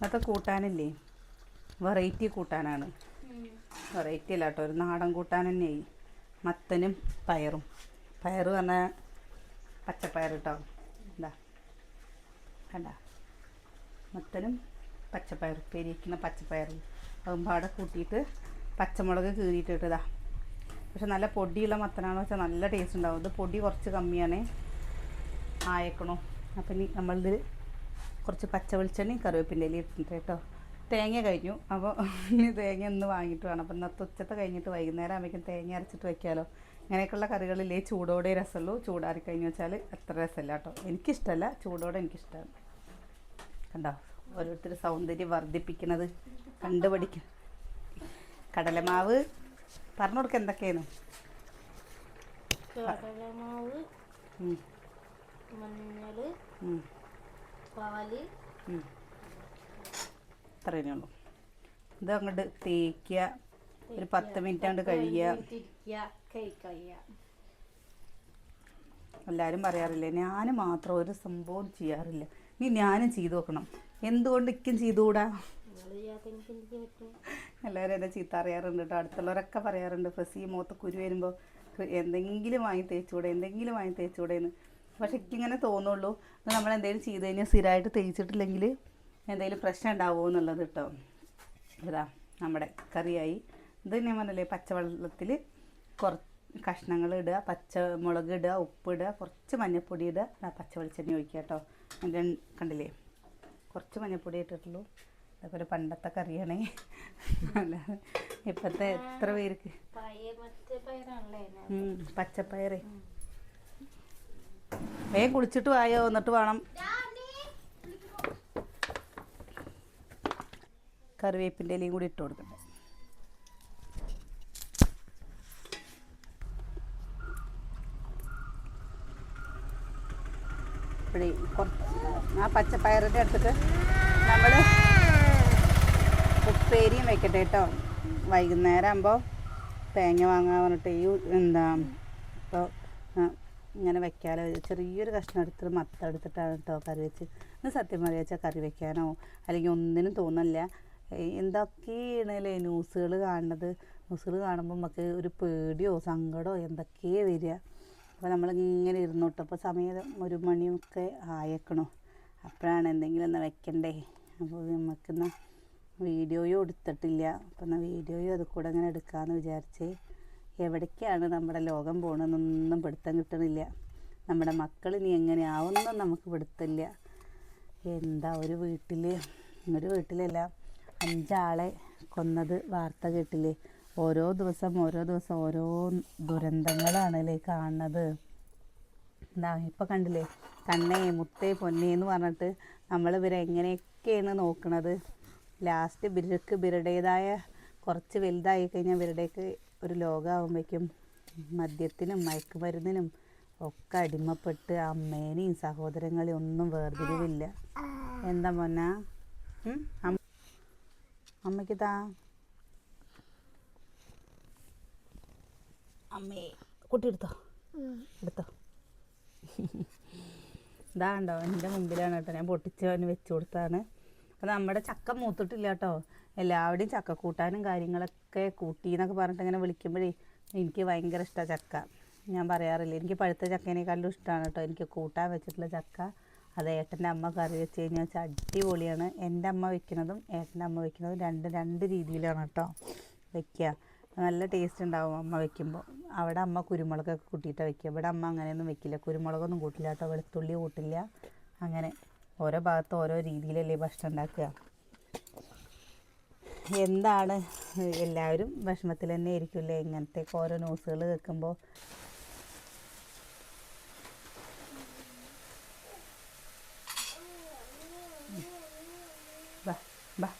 ഇന്നത്തെ കൂട്ടാനല്ലേ? Variety കൂട്ടാനാണ്. Variety അല്ല കേട്ടോ ഒരു നാടൻ കൂട്ടാൻ തന്നെയായി. മത്തനും പയറും. പയർ പറഞ്ഞാൽ പച്ചപ്പയർ കേട്ടോ എന്താ കണ്ട? മത്തനും പച്ചപ്പയർ പെരിയിക്കുന്ന പച്ചപ്പയറും. അതും പാടെ കൂട്ടിയിട്ട് പച്ചമുളക് കീറിയിട്ട് ഇതാ പക്ഷെ നല്ല പൊടിയുള്ള മത്തനാണെന്ന് വെച്ചാൽ നല്ല ടേസ്റ്റ് ഉണ്ടാവും. ഇത് പൊടി കുറച്ച് കമ്മിയാണ്. ആയക്കണോ? അപ്പം ഇനി നമ്മളിത് കുറച്ച് പച്ച വെളിച്ചെണ്ണയും കറിവേപ്പിന്റെ ഇട്ടിട്ട് കേട്ടോ. തേങ്ങ കഴിഞ്ഞു. അപ്പോൾ ഇനി തേങ്ങ ഒന്ന് വാങ്ങിയിട്ട് വേണം. അപ്പം ഇന്നത്തെ ഉച്ചത്തെ കഴിഞ്ഞിട്ട് വൈകുന്നേരം ആകുമ്പോഴേക്കും തേങ്ങ അരച്ചിട്ട് വയ്ക്കാമല്ലോ അങ്ങനെയൊക്കെയുള്ള കറികളിലേ ചൂടോടെ രസമുള്ളൂ. ചൂടാറി കഴിഞ്ഞു വെച്ചാൽ അത്ര രസമല്ല കേട്ടോ. എനിക്കിഷ്ടമല്ല. ചൂടോടെ എനിക്കിഷ്ടമാണ്. കണ്ടോ? ഓരോരുത്തർ സൗന്ദര്യം വർദ്ധിപ്പിക്കുന്നത് കണ്ടുപഠിക്കും കടലമാവ്. പറഞ്ഞു കൊടുക്ക എന്തൊക്കെയാണ് കടലമാവ് മഞ്ഞൾ പാൽ. ഇത്രയേ ഉള്ളൂ. ഇത് അങ്ങോട്ട് തേക്കുക ഒരു പത്ത് മിനിറ്റ് കൊണ്ട് കഴിയുക എല്ലാവരും പറയാറില്ലേ ഞാൻ മാത്രം ഒരു സംഭവം ചെയ്യാറില്ല. ഇനി ഞാനും ചെയ്തു നോക്കണം. എന്തുകൊണ്ട് ഇക്കും ചെയ്തുകൂടാ? എല്ലാവരും എന്നെ ചീത്ത അറിയാറുണ്ട് കേട്ടോ അടുത്തുള്ളവരൊക്കെ പറയാറുണ്ട് ഫസി മുഖത്ത് കുരു വരുമ്പോൾ എന്തെങ്കിലും വാങ്ങി തേച്ചുകൂടെ എന്തെങ്കിലും വാങ്ങി തേച്ചുകൂടെ എന്ന്. പക്ഷെ എനിക്കിങ്ങനെ തോന്നുള്ളൂ. ഇത് നമ്മൾ എന്തെങ്കിലും ചെയ്ത് കഴിഞ്ഞാൽ സ്ഥിരമായിട്ട് തേച്ചിട്ടില്ലെങ്കിൽ എന്തെങ്കിലും പ്രശ്നം ഉണ്ടാവുമോ എന്നുള്ളത് കേട്ടോ. ഇതാ നമ്മുടെ കറിയായി. ഇത് ഞാൻ പറഞ്ഞില്ലേ പച്ചവെള്ളത്തിൽ കുറച്ച് കഷ്ണങ്ങൾ ഇടുക പച്ചമുളക് ഇടുക ഉപ്പ് ഇടുക കുറച്ച് മഞ്ഞൾപ്പൊടി ഇടുക. ദാ പച്ച വെളിച്ചെണ്ണ ഒഴിക്കുക കേട്ടോ. എന്റെ കണ്ടില്ലേ? കുറച്ച് മഞ്ഞൾപ്പൊടി ഇട്ടിട്ടുള്ളൂ. അതേപോലെ പണ്ടത്തെ കറിയാണേ. അല്ലാതെ ഇപ്പോഴത്തെ എത്ര പേർക്ക്? പച്ചപ്പയറേ. വേഗം കുളിച്ചിട്ട് വായോ എന്നിട്ട് വേണം. കറിവേപ്പിന്റെ ഇലയും കൂടി ഇട്ട് കൊടുക്കട്ടെ. ആ പച്ചപ്പയറിന്റെ അടുത്തിട്ട് നമ്മൾ ഉപ്പേരിയും വെക്കട്ടെ കേട്ടോ. വൈകുന്നേരം ആകുമ്പോൾ തേങ്ങ വാങ്ങാൻ പറഞ്ഞിട്ട് ഈ എന്താ ഇപ്പോൾ ഇങ്ങനെ വെക്കാലോ. ചെറിയൊരു കഷ്ണം എടുത്തിട്ട് മത്തം എടുത്തിട്ടാണ് കേട്ടോ കറി വെച്ച്. ഇന്ന് സത്യം പറയാ വെച്ചാൽ കറി വെക്കാനോ അല്ലെങ്കിൽ ഒന്നിനും തോന്നില്ല എന്തൊക്കെയാണല്ലേ ന്യൂസുകൾ കാണുന്നത് ന്യൂസുകൾ കാണുമ്പോൾ നമുക്ക് ഒരു പേടിയോ സങ്കടമോ എന്തൊക്കെയാണ് വരിക? അപ്പോൾ നമ്മളിങ്ങനെ ഇരുന്നോട്ട് അപ്പോൾ സമയം ഒരു മണിയൊക്കെ ആയേക്കണോ. അപ്പോഴാണ് എന്തെങ്കിലും ഒന്ന് വെക്കണ്ടേ. അപ്പോൾ നമുക്കിന്ന് വീഡിയോയും എടുത്തിട്ടില്ല. അപ്പം എന്നാൽ വീഡിയോയും അത് കൂടെ അങ്ങനെ എടുക്കാമെന്ന് വിചാരിച്ച്. എവിടേക്കാണ് നമ്മുടെ ലോകം പോകണമെന്നൊന്നും പിടുത്തം കിട്ടണില്ല. നമ്മുടെ മക്കൾ ഇനി എങ്ങനെയാവുമെന്നും നമുക്ക് പിടുത്തില്ല. എന്താ ഒരു വീട്ടിൽ ഒരു വീട്ടിലല്ല അഞ്ചാളെ കൊന്നത് വാർത്ത കേട്ടില്ലേ? ഓരോ ദിവസം ഓരോ ദിവസം ഓരോ ദുരന്തങ്ങളാണല്ലേ കാണുന്നത്. എന്താ ഇപ്പം കണ്ടില്ലേ? കണ്ണേ മുത്തേ പൊന്നേ എന്ന് പറഞ്ഞിട്ട് നമ്മൾ ഇവരെ എങ്ങനെയൊക്കെയാണ് നോക്കണത്? ലാസ്റ്റ് ഇവർക്ക് ഇവരുടേതായ കുറച്ച് വലുതായി കഴിഞ്ഞാൽ ഇവരുടെയൊക്കെ ഒരു ലോകമാകുമ്പോഴേക്കും മദ്യത്തിനും മയക്കുമരുന്നിനും ഒക്കെ അടിമപ്പെട്ട് അമ്മേനെയും സഹോദരങ്ങളെയും ഒന്നും വേർതിരിവില്ല. എന്താ മോന? അമ്മയ്ക്ക് താ. അമ്മേ കുട്ടി എടുത്തോ? എടുത്തോ. ഇതാണ്ടോ എന്റെ മുമ്പിലാണ് കേട്ടോ ഞാൻ പൊട്ടിച്ച് വെച്ചു കൊടുത്താണ് അപ്പോൾ നമ്മുടെ ചക്ക മൂത്തിട്ടില്ല കേട്ടോ. എല്ലാവരുടെയും ചക്ക കൂട്ടാനും കാര്യങ്ങളൊക്കെ കൂട്ടി എന്നൊക്കെ പറഞ്ഞിട്ട് ഇങ്ങനെ വിളിക്കുമ്പോഴേ എനിക്ക് ഭയങ്കര ഇഷ്ടമാണ് ചക്ക. ഞാൻ പറയാറില്ല. എനിക്ക് പഴുത്ത ചക്കേനേക്കാളും ഇഷ്ടമാണ് കേട്ടോ. എനിക്ക് കൂട്ടാൻ വെച്ചിട്ടുള്ള ചക്ക. അത് ഏട്ടന്റെ അമ്മ കറി വെച്ച് കഴിഞ്ഞാൽ വെച്ചാൽ അടിപൊളിയാണ്. എന്റെ അമ്മ വെക്കുന്നതും ഏട്ടന്റെ അമ്മ വെക്കുന്നതും രണ്ട് രണ്ട് രീതിയിലാണ് കേട്ടോ വെക്കുക നല്ല ടേസ്റ്റ് ഉണ്ടാവും അമ്മ വെക്കുമ്പോൾ അവിടെ അമ്മ കുരുമുളകൊക്കെ കൂട്ടിയിട്ടാണ് വെക്കുക ഇവിടെ അമ്മ അങ്ങനെയൊന്നും വെക്കില്ല. കുരുമുളകൊന്നും കൂട്ടില്ല കേട്ടോ. വെളുത്തുള്ളി കൂട്ടില്ല. അങ്ങനെ ഓരോ ഭാഗത്ത് ഓരോ രീതിയിലല്ലേ ഭക്ഷണം ഉണ്ടാക്കുക. എന്താണ്? എല്ലാവരും വിഷമത്തിൽ തന്നെ ഇരിക്കില്ലേ ഇങ്ങനത്തെ ഓരോ ന്യൂസുകൾ കേൾക്കുമ്പോൾ. ബാ ബാ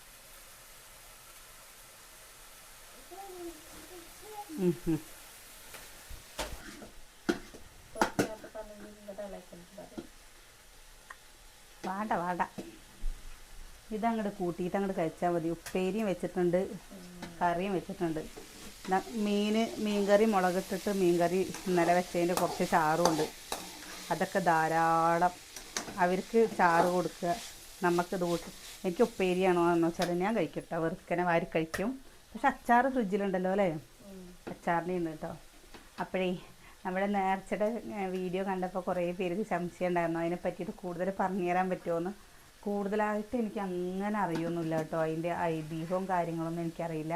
ഉം, ഉം. വേണ്ട വേണ്ട ഇതങ്ങോട്ട് കൂട്ടിയിട്ട് അങ്ങോട്ട് കഴിച്ചാൽ മതി. ഉപ്പേരിയും വെച്ചിട്ടുണ്ട് കറിയും വെച്ചിട്ടുണ്ട്. മീൻ മീൻകറി മുളകിട്ടിട്ട് മീൻകറി ഇന്നലെ വെച്ചതിന്റെ കുറച്ച് ചാറും ഉണ്ട് അതൊക്കെ ധാരാളം. അവർക്ക് ചാറ് കൊടുക്കുക. നമുക്ക് കൂട്ടി. എനിക്ക് ഉപ്പേരിയാണോ എന്ന് വെച്ചാൽ ഞാൻ കഴിക്കട്ടോ. വെറുക്കനെ വാരി കഴിക്കും. പക്ഷെ അച്ചാർ ഫ്രിഡ്ജിലുണ്ടല്ലോ അല്ലേ? അച്ചാറിന്റെ ഉണ്ട് കേട്ടോ അപ്പോഴേ നമ്മുടെ നേർച്ചയുടെ വീഡിയോ കണ്ടപ്പോൾ കുറേ പേർക്ക് സംശയം ഉണ്ടായിരുന്നു. അതിനെ പറ്റിയിട്ട് കൂടുതൽ പറഞ്ഞു തരാൻ പറ്റുമോയെന്ന് കൂടുതലായിട്ട് എനിക്ക് അങ്ങനെ അറിയൊന്നുമില്ല കേട്ടോ. അതിന്റെ ഐതിഹ്യവും കാര്യങ്ങളൊന്നും എനിക്കറിയില്ല.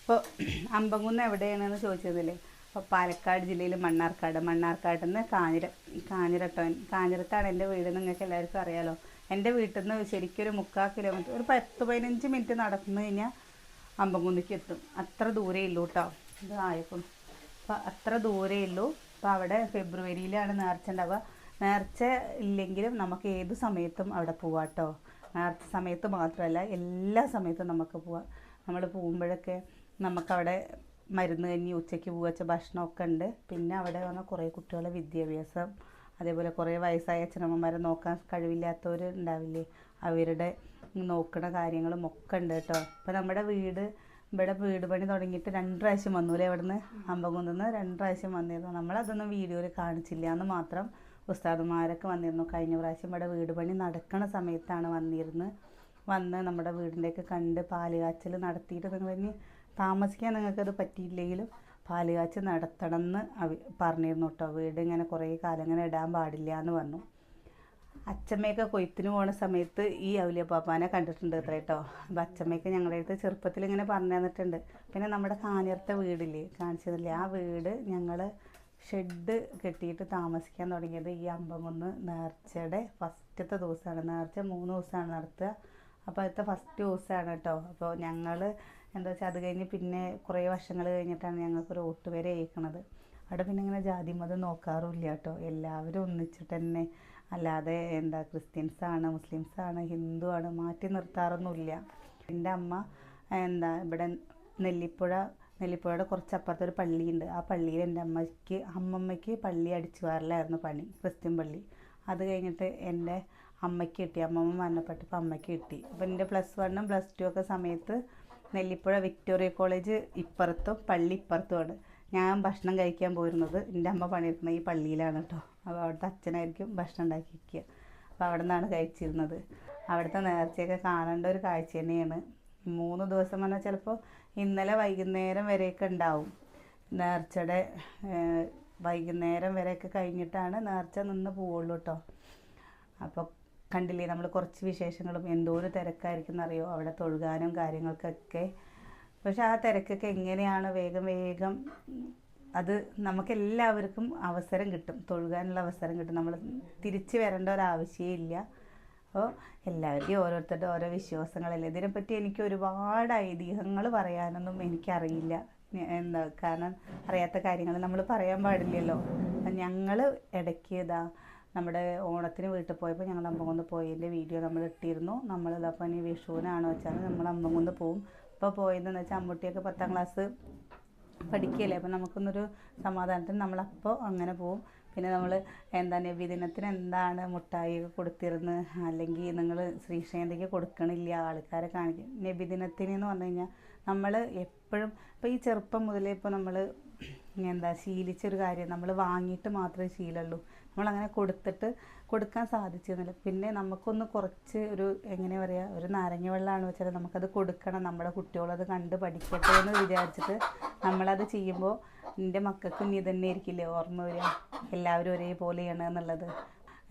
ഇപ്പോൾ അമ്പങ്കുന്ന് എവിടെയാണെന്ന് ചോദിച്ചതില്ലേ അപ്പോൾ പാലക്കാട് ജില്ലയിൽ മണ്ണാർക്കാട്. മണ്ണാർക്കാട് നിന്ന് കാഞ്ഞിര കാഞ്ഞിരട്ടോ. കാഞ്ഞിരത്താണ് എന്റെ വീട് നിങ്ങൾക്ക് എല്ലാവർക്കും അറിയാലോ. എന്റെ വീട്ടിൽ നിന്ന് ശരിക്കും ഒരു മുക്കാൽ കിലോമീറ്റർ ഒരു പത്ത് പതിനഞ്ച് മിനിറ്റ് നടന്നു കഴിഞ്ഞാൽ അമ്പങ്കുന്നിക്ക് എത്തും. അത്ര ദൂരേ ഉള്ളൂ കേട്ടോ. ഇത് ആയിക്കും അപ്പോൾ അത്ര ദൂരേ ഉള്ളൂ. അപ്പോൾ അവിടെ ഫെബ്രുവരിയിലാണ് നേർച്ച ഉണ്ടാവുക. നേർച്ച ഇല്ലെങ്കിലും നമുക്ക് ഏത് സമയത്തും അവിടെ പോവാം കേട്ടോ നേർച്ച സമയത്ത് മാത്രമല്ല എല്ലാ സമയത്തും നമുക്ക് പോവാം. നമ്മൾ പോകുമ്പോഴൊക്കെ നമുക്കവിടെ മരുന്ന് കഞ്ഞി ഉച്ചയ്ക്ക് പൂവച്ച ഭക്ഷണമൊക്കെ ഉണ്ട്. പിന്നെ അവിടെ വന്ന കുറേ കുട്ടികളെ വിദ്യാഭ്യാസം. അതേപോലെ കുറേ വയസ്സായ അച്ഛനമ്മമാരെ നോക്കാൻ കഴിവില്ലാത്തവർ ഉണ്ടാവില്ലേ? അവരുടെ നോക്കണ കാര്യങ്ങളും ഒക്കെ ഉണ്ട് കേട്ടോ. ഇപ്പം നമ്മുടെ വീട് ഇവിടെ വീട് പണി തുടങ്ങിയിട്ട് രണ്ട് പ്രാവശ്യം വന്നൂലേ ഇവിടുന്ന്? അമ്പകുന്നിന്ന് രണ്ട് പ്രാവശ്യം വന്നിരുന്നു നമ്മളതൊന്നും വീഡിയോയിൽ കാണിച്ചില്ല. എന്ന് മാത്രം ഉസ്താദുമാരൊക്കെ വന്നിരുന്നു. കഴിഞ്ഞ പ്രാവശ്യം ഇവിടെ വീട് പണി നടക്കണ സമയത്താണ് വന്നിരുന്ന്. വന്ന് നമ്മുടെ വീടിന്റെയൊക്കെ കണ്ട് പാൽ കാച്ചൽ നടത്തിയിട്ട് നിങ്ങൾ ഇനി താമസിക്കാൻ നിങ്ങൾക്കത് പറ്റിയില്ലെങ്കിലും പാൽ കാച്ചൽ നടത്തണം എന്ന് പറഞ്ഞിരുന്നു കേട്ടോ. വീട് ഇങ്ങനെ കുറേ കാലം ഇങ്ങനെ ഇടാൻ പാടില്ല എന്ന് പറഞ്ഞു. അച്ചമ്മയൊക്കെ കൊയ്ത്തിന് പോണ സമയത്ത് ഈ ഔലിയപ്പാപ്പാനെ കണ്ടിട്ടുണ്ട് അത്ര കേട്ടോ. അപ്പം അച്ചമ്മയൊക്കെ ഞങ്ങളുടെ അടുത്ത് ചെറുപ്പത്തിൽ ഇങ്ങനെ പറഞ്ഞു തന്നിട്ടുണ്ട്. പിന്നെ നമ്മുടെ കാഞ്ഞിരത്തെ വീടില്ലേ? കാണിച്ചതല്ലേ? ആ വീട് ഞങ്ങൾ ഷെഡ് കെട്ടിയിട്ട് താമസിക്കാൻ തുടങ്ങിയത് ഈ അമ്പംകുന്ന് നേർച്ചയുടെ ഫസ്റ്റത്തെ ദിവസമാണ്. നേർച്ച മൂന്ന് ദിവസമാണ് നടത്തുക. അപ്പോൾ അടുത്ത ഫസ്റ്റ് ദിവസമാണ് കേട്ടോ. അപ്പോൾ ഞങ്ങൾ എന്താ വെച്ചാൽ അത് കഴിഞ്ഞ് പിന്നെ കുറേ വർഷങ്ങൾ കഴിഞ്ഞിട്ടാണ് ഞങ്ങൾക്കൊരു വോട്ട് വരെ അയക്കണത് അവിടെ പിന്നെ ഇങ്ങനെ ജാതി മതം നോക്കാറുമില്ല കേട്ടോ. എല്ലാവരും ഒന്നിച്ചിട്ട് തന്നെ. അല്ലാതെ എന്താ ക്രിസ്ത്യൻസാണ് മുസ്ലിംസാണ് ഹിന്ദു ആണ് മാറ്റി നിർത്താറൊന്നുമില്ല. എന്റെ അമ്മ എന്താ ഇവിടെ നെല്ലിപ്പുഴ നെല്ലിപ്പുഴയുടെ കുറച്ചപ്പുറത്തൊരു പള്ളിയുണ്ട്. ആ പള്ളിയിൽ എന്റെ അമ്മയ്ക്ക് അമ്മമ്മയ്ക്ക് പള്ളി അടിച്ചു വാറലായിരുന്നു പണി ക്രിസ്ത്യൻ പള്ളി. അത് കഴിഞ്ഞിട്ട് എന്റെ അമ്മയ്ക്ക് കിട്ടി. അമ്മമ്മ മരണപ്പെട്ടപ്പോൾ അമ്മയ്ക്ക് കിട്ടി. അപ്പോൾ എന്റെ പ്ലസ് വണ്ണും പ്ലസ് ടു ഒക്കെ സമയത്ത് നെല്ലിപ്പുഴ വിക്ടോറിയ കോളേജ് ഇപ്പുറത്തും പള്ളി ഇപ്പുറത്തുമാണ്. ഞാൻ ഭക്ഷണം കഴിക്കാൻ പോയിരുന്നത് എന്റെ അമ്മ പണിയെടുക്കുന്ന ഈ പള്ളിയിലാണ് കേട്ടോ. അപ്പോൾ അവിടുത്തെ അച്ഛനായിരിക്കും ഭക്ഷണം ഉണ്ടാക്കി വയ്ക്കുക അപ്പോൾ അവിടെ നിന്നാണ് കഴിച്ചിരുന്നത്. അവിടുത്തെ നേർച്ചയൊക്കെ കാണേണ്ട ഒരു കാഴ്ച തന്നെയാണ്. മൂന്ന് ദിവസം പറഞ്ഞാൽ ചിലപ്പോൾ ഇന്നലെ വൈകുന്നേരം വരെയൊക്കെ ഉണ്ടാവും. നേർച്ചയുടെ വൈകുന്നേരം വരെയൊക്കെ കഴിഞ്ഞിട്ടാണ് നേർച്ച നിന്ന് പോവുള്ളൂ കേട്ടോ അപ്പോൾ കണ്ടില്ലേ നമ്മൾ കുറച്ച് വിശേഷങ്ങളും എന്തോ ഒരു തിരക്കായിരിക്കും എന്നറിയോ? അവിടെ തൊഴുകാനും കാര്യങ്ങൾക്കൊക്കെ. പക്ഷെ ആ തിരക്കൊക്കെ എങ്ങനെയാണ്? വേഗം വേഗം അത് നമുക്കെല്ലാവർക്കും അവസരം കിട്ടും. തൊഴുകാനുള്ള അവസരം കിട്ടും. നമ്മൾ തിരിച്ച് വരേണ്ട ഒരാവശ്യമേ ഇല്ല. അപ്പോൾ എല്ലാവരുടെയും ഓരോരുത്തരുടെ ഓരോ വിശ്വാസങ്ങളല്ലേ. ഇതിനെപ്പറ്റി എനിക്ക് ഒരുപാട് ഐതിഹ്യങ്ങൾ പറയാനൊന്നും എനിക്കറിയില്ല. എന്താ കാരണം അറിയാത്ത കാര്യങ്ങൾ നമ്മൾ പറയാൻ പാടില്ലല്ലോ. ഞങ്ങൾ ഇടയ്ക്ക് ഇതാ നമ്മുടെ ഓണത്തിന് വീട്ടിൽ പോയപ്പോൾ ഞങ്ങൾ അമ്പകുന്ന് പോയതിന്റെ വീഡിയോ നമ്മൾ ഇട്ടിരുന്നു. നമ്മൾ ഇതപ്പം ഇനി വിഷുവിനാണോ വെച്ചാൽ നമ്മൾ അമ്പകുന്ന് പോവും. ഇപ്പോൾ പോയതെന്ന് വെച്ചാൽ അമ്മൂട്ടിയൊക്കെ പത്താം ക്ലാസ് പഠിക്കുകയല്ലേ. അപ്പം നമുക്കൊന്നൊരു സമാധാനത്തിന് നമ്മളപ്പോൾ അങ്ങനെ പോവും. പിന്നെ നമ്മൾ എന്താ നബിദിനത്തിന് എന്താണ് മുട്ടായി കൊടുത്തിരുന്ന്? അല്ലെങ്കിൽ നിങ്ങൾ ശ്രീശേന്തിക്ക് കൊടുക്കണില്ല ആൾക്കാരെ കാണിക്കും നബിദിനത്തിന് എന്ന് പറഞ്ഞു കഴിഞ്ഞാൽ നമ്മൾ എപ്പോഴും ഇപ്പോൾ ഈ ചെറുപ്പം മുതലേ ഇപ്പോൾ നമ്മൾ എന്താ ശീലിച്ചൊരു കാര്യം നമ്മൾ വാങ്ങിയിട്ട് മാത്രമേ ശീലമുള്ളൂ നമ്മളങ്ങനെ കൊടുത്തിട്ട് കൊടുക്കാൻ സാധിച്ചിരുന്നില്ല. പിന്നെ നമുക്കൊന്ന് കുറച്ച് ഒരു എങ്ങനെ പറയുക ഒരു നാരങ്ങ വെള്ളമാണ് വെച്ചാൽ നമുക്കത് കൊടുക്കണം. നമ്മുടെ കുട്ടികളത് കണ്ട് പഠിക്കട്ടെ എന്ന് വിചാരിച്ചിട്ട് നമ്മളത് ചെയ്യുമ്പോൾ എന്റെ മക്കൾക്കും ഇതന്നെ തന്നെ ആയിരിക്കില്ലേ ഓർമ്മ വരിക? എല്ലാവരും ഒരേപോലെയാണ് എന്നുള്ളത്.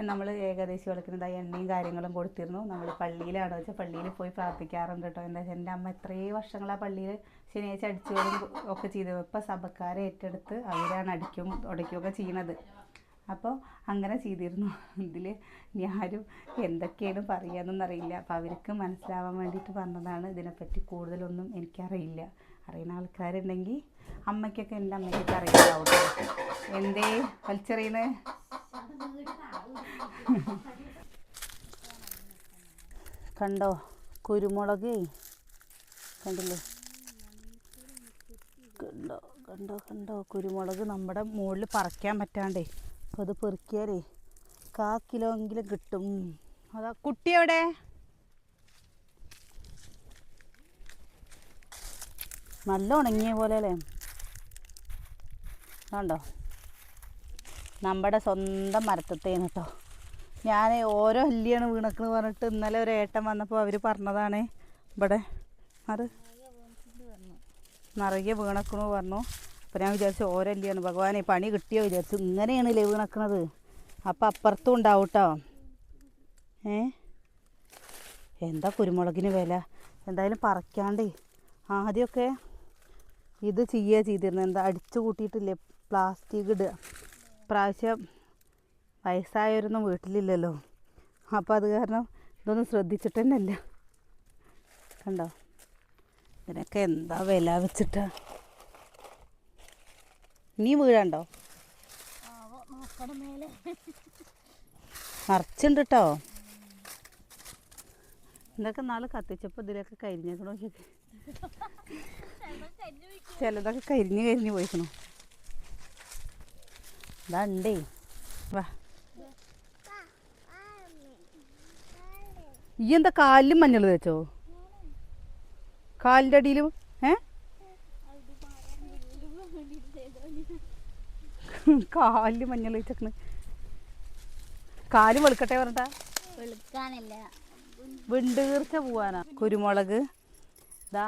നമ്മൾ ഏകദേശം വിളക്കുന്നതായി എണ്ണയും കാര്യങ്ങളും കൊടുത്തിരുന്നു. നമ്മൾ പള്ളിയിലാണ് വെച്ചാൽ പള്ളിയിൽ പോയി പ്രാർത്ഥിക്കാറുണ്ട് കേട്ടോ എന്താ വെച്ചാൽ എന്റെ അമ്മ എത്രയും വർഷങ്ങൾ ആ പള്ളിയിൽ ശനിയാഴ്ച അടിച്ചുകൊടുക്കും ഒക്കെ ചെയ്തു. ഇപ്പം സഭക്കാരെ ഏറ്റെടുത്ത് അവരാണ് അടിക്കും ഉടയ്ക്കുകയൊക്കെ ചെയ്യണത്. അപ്പോൾ അങ്ങനെ ചെയ്തിരുന്നു. ഇതിൽ ഞാനും എന്തൊക്കെയാണ് പറയാന്നൊന്നും അറിയില്ല അപ്പോൾ അവർക്ക് മനസ്സിലാവാൻ വേണ്ടിയിട്ട് പറഞ്ഞതാണ്. ഇതിനെപ്പറ്റി കൂടുതലൊന്നും എനിക്കറിയില്ല. അറിയുന്ന ആൾക്കാരുണ്ടെങ്കിൽ അമ്മയ്ക്കൊക്കെ എന്റെ അമ്മയ്ക്കൊക്കെ അറിയാവും എന്തേ വലിച്ചെറിയുന്നത് കണ്ടോ? കുരുമുളക്. കണ്ടില്ലേ? കണ്ടോ? കണ്ടോ? കണ്ടോ? കുരുമുളക് നമ്മുടെ മുകളിൽ പറിക്കാൻ പറ്റാണ്ടേ. അപ്പോൾ അത് പെറുക്കിയാലേ കാ കിലോ എങ്കിലും കിട്ടും. അതാ കുട്ടി എവിടെ? നല്ല ഉണങ്ങിയ പോലെ അല്ലേ കണ്ടോ? നമ്മുടെ സ്വന്തം മരത്തത്തേന്ന് കേട്ടോ. ഞാൻ ഓരോ അല്ലിയാണ് വീണക്കെന്ന് പറഞ്ഞിട്ട് ഇന്നലെ ഒരു ഏട്ടൻ വന്നപ്പോൾ അവർ പറഞ്ഞതാണ് ഇവിടെ അത് നിറയെ വീണക്കണു പറഞ്ഞു. അപ്പോൾ ഞാൻ വിചാരിച്ചു ഓരോ അല്ലിയാണ് ഭഗവാനെ പണി കിട്ടിയോ? വിചാരിച്ചു. ഇങ്ങനെയാണല്ലേ വീണക്കണത്. അപ്പം അപ്പുറത്തും ഉണ്ടാവും കേട്ടോ ഏ? എന്താ കുരുമുളകിന് വില? എന്തായാലും പറിക്കാണ്ടേ. ആദ്യമൊക്കെ ഇത് ചെയ്യുക ചെയ്തിരുന്നത് എന്താ അടിച്ചു കൂട്ടിയിട്ടില്ലേ? പ്ലാസ്റ്റിക് ഇടുക പ്രാവശ്യം വയസ്സായവരൊന്നും വീട്ടിലില്ലല്ലോ. അപ്പോൾ അത് കാരണം ഇതൊന്നും ശ്രദ്ധിച്ചിട്ട് കണ്ടോ? ഇതിനൊക്കെ എന്താ വില വെച്ചിട്ടാ? നീ വീഴണ്ടോ? നിറച്ചുണ്ട് കേട്ടോ ഇതൊക്കെ നാളെ കത്തിച്ചപ്പോൾ ഇതിലൊക്കെ കരിഞ്ഞേക്കണോ. ചിലതൊക്കെ കരിഞ്ഞ് കരിഞ്ഞ് പോയിക്കണു. ഇതാ ഉണ്ടേ വാ. ഈ എന്താ കാലിലും മഞ്ഞൾ തേച്ചോ? കാലിന്റെ അടിയിലും ഏ? കാലിൽ മഞ്ഞൾ വെച്ചേക്കണ് കാൽ വെളുക്കട്ടെ പറഞ്ഞിട്ടാ? വെളുക്കാനല്ല. വിണ്ടീർച്ച പോവാനാ. കുരുമുളക്. ദാ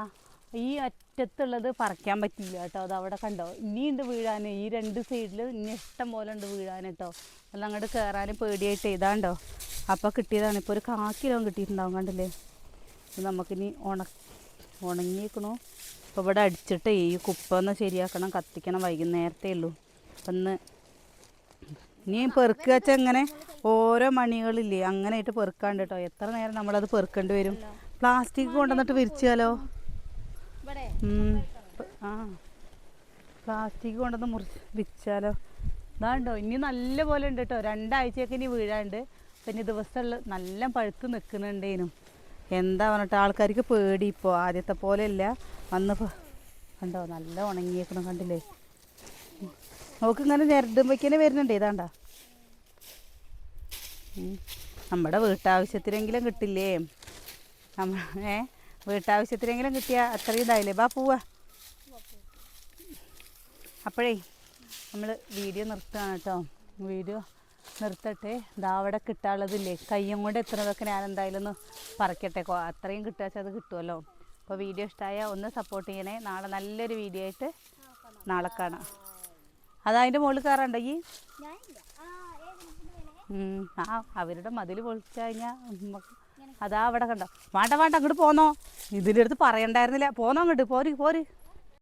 ഈ അറ്റത്തുള്ളത് പറിക്കാൻ പറ്റില്ല കേട്ടോ. അത് അവിടെ കണ്ടോ? ഇനിയുണ്ട് വീഴാൻ. ഈ രണ്ട് സൈഡിൽ ഇനി ഇഷ്ടം പോലെ ഉണ്ട് വീഴാൻ കേട്ടോ. അല്ല അങ്ങോട്ട് കയറാൻ പേടിയായിട്ട് ഇതാണ്ടോ അപ്പോൾ കിട്ടിയതാണ്. ഇപ്പോൾ ഒരു കാ കിലോ കിട്ടിയിട്ടുണ്ടാവും കണ്ടില്ലേ? നമുക്കിനി ഉണ ഉണങ്ങിയേക്കണു. അപ്പോൾ ഇവിടെ അടിച്ചിട്ട് ഈ കുപ്പ ഒന്ന് ശരിയാക്കണം. കത്തിക്കണം വൈകുന്നേരത്തേ ഉള്ളൂ. ഇന്ന് ഇനി പെറുക്കുക വെച്ചാൽ ഇങ്ങനെ ഓരോ മണികളില്ലേ? അങ്ങനെ ആയിട്ട് പെറുക്കാണ്ട് കേട്ടോ. എത്ര നേരം നമ്മളത് പെറുക്കേണ്ടി വരും? പ്ലാസ്റ്റിക് കൊണ്ടുവന്നിട്ട് വിരിച്ചാലോ? ആ. പ്ലാസ്റ്റിക് കൊണ്ടുവന്ന് മുറിച്ച് വിച്ചാലോ ഇതാണ്ടോ ഇനി നല്ല പോലെ ഉണ്ട് കേട്ടോ. രണ്ടാഴ്ചയൊക്കെ ഇനി വീഴാണ്ട്. പിന്നെ ദിവസമുള്ള നല്ല പഴുത്ത് നിൽക്കുന്നുണ്ടേനും. എന്താ പറഞ്ഞിട്ട് ആൾക്കാർക്ക് പേടി ഇപ്പോൾ ആദ്യത്തെ പോലെ ഇല്ല വന്ന് കണ്ടോ? നല്ല ഉണങ്ങിയേക്കണം കണ്ടില്ലേ? നോക്ക് ഇങ്ങനെ ഞെരടുമ്പോഴേക്കന്നെ വരുന്നുണ്ട്. ഇതാണ്ടാ. നമ്മുടെ വീട്ടാവശ്യത്തിനെങ്കിലും കിട്ടില്ലേ? നമ്മ ഏ? വീട്ടാവശ്യത്തിനെങ്കിലും കിട്ടിയാൽ അത്രയും ഇതായില്ലേ? ബാ പോവാ. അപ്പോഴേ നമ്മൾ വീഡിയോ നിർത്തുകയാണ് കേട്ടോ. വീഡിയോ നിർത്തട്ടെ. ഇതാ അവിടെ കിട്ടാനുള്ളതില്ലേ? കയ്യും കൊണ്ട് എത്തുന്നതൊക്കെ ഞാൻ എന്തായാലും ഒന്ന് പറക്കട്ടെ. അത്രയും കിട്ടുക അത് കിട്ടുമല്ലോ അപ്പോൾ വീഡിയോ ഇഷ്ടമായ ഒന്ന് സപ്പോർട്ട് ചെയ്യണേ. നാളെ നല്ലൊരു വീഡിയോ ആയിട്ട് നാളെ കാണാം. അതതിന്റെ മുകളിൽ കയറണ്ടെങ്കിൽ. ആ അവരുടെ മതിൽ പൊളിച്ചു കഴിഞ്ഞാൽ അതാ അവിടെ കണ്ടോ. വേണ്ട വേണ്ട അങ്ങോട്ട് പോന്നോ. ഇതിന്റെ അടുത്ത് പറയണ്ടായിരുന്നില്ല. പോന്നോ അങ്ങോട്ട് പോര് പോര്.